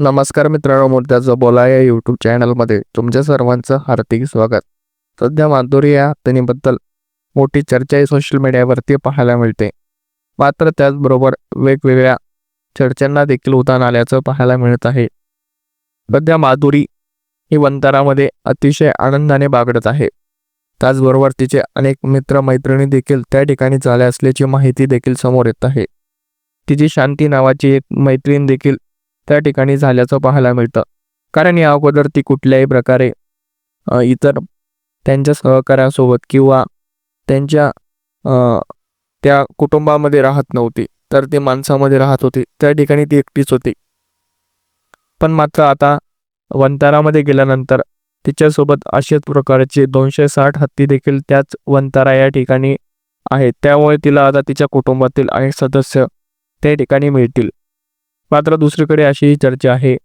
नमस्कार मित्रांनो मुद्द्याचं बोला या यूट्यूब चॅनलमध्ये तुमच्या सर्वांचं हार्दिक स्वागत. सध्या माधुरी या हत्तीबद्दल मोठी चर्चाही सोशल मीडियावरती पाहायला मिळते. मात्र त्याचबरोबर वेगवेगळ्या चर्चांना देखील उदान आल्याचं पाहायला मिळत आहे. सध्या माधुरी ही वंतारामध्ये अतिशय आनंदाने बागडत आहे. त्याचबरोबर तिचे अनेक मित्रमैत्रिणी देखील त्या ठिकाणी झाल्या असल्याची माहिती देखील समोर येत आहे. तिची शांती नावाची एक मैत्रीण देखील त्या ठिकाणी झाल्याचं पाहायला मिळतं. कारण या अगोदर ती कुठल्याही प्रकारे इतर त्यांच्या सहकाऱ्यासोबत किंवा त्यांच्या त्या कुटुंबामध्ये राहत नव्हती. तर ती माणसामध्ये राहत होती. त्या ठिकाणी ती एकटीच होती. पण मात्र आता वंतारामध्ये गेल्यानंतर तिच्यासोबत अशाच प्रकारचे दोनशे साठ हत्ती देखील त्याच वंतारा या ठिकाणी आहेत. त्यामुळे तिला आता तिच्या कुटुंबातील अनेक सदस्य त्या ठिकाणी मिळतील. मात्र दुसरीकडे अशी चर्चा आहे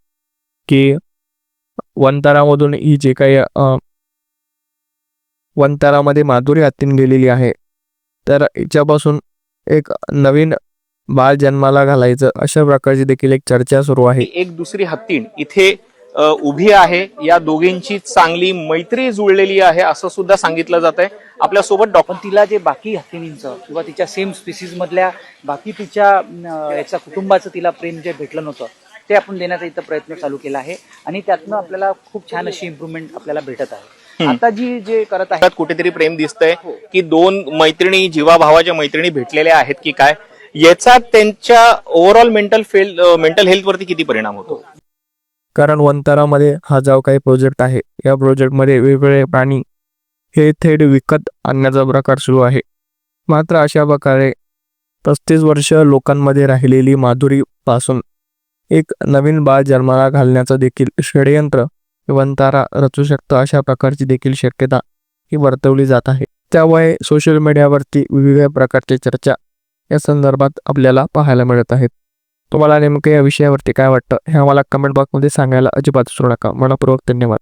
की वंतारामधून ही जे काही वनतारामध्ये वंतारामध्ये माधुरी हातीन गेलेली आहे तर हिच्यापासून एक नवीन बाळ जन्माला घालायचं अशा प्रकारची देखील एक चर्चा सुरू आहे. एक दुसरी हत्तीण इथे उभी आहे. या दोघींची चांगली मैत्री जुळलेली आहे असं सुद्धा सांगितलं जात आहे. आपल्यासोबत डॉक्टर तिला जे बाकी हत्तींचं किंवा तिच्या सेम स्पीसीज मधल्या बाकी तिच्या याच्या कुटुंबाचं तिला प्रेम जे भेटलं नव्हतं ते आपण देण्याचा इथं प्रयत्न चालू केला आहे. आणि त्यातनं आपल्याला खूप छान अशी इम्प्रुव्हमेंट आपल्याला भेटत आहे. आता जी जे करत आहे त्यात कुठेतरी प्रेम दिसतंय की दोन मैत्रिणी जीवाभावाच्या मैत्रिणी भेटलेल्या आहेत की काय? याचा त्यांच्या overall mental fail mental health वरती किती परिणाम होतो? कारण वनतारामध्ये हा जो काही प्रोजेक्ट आहे. या प्रोजेक्टमध्ये वेगवेगळे प्राणी हे थेट विकत आणण्याचा प्रकार सुरू आहे. मात्र अशा प्रकारे पस्तीस वर्ष लोकांमध्ये राहिलेली माधुरीपासून एक नवीन बाळ जन्माला घालण्याचं देखील षडयंत्र वनतारा रचू शकतं अशा प्रकारची देखील शक्यता ही वर्तवली जात आहे. त्यामुळे सोशल मीडियावरती विविध प्रकारच्या चर्चा या संदर्भात आपल्याला पाहायला मिळत आहेत. तुम्हाला नेमकं या विषयावरती काय वाटतं हे आम्हाला कमेंट बॉक्समध्ये सांगायला अजिबात विसरू नका. मनपूर्वक धन्यवाद.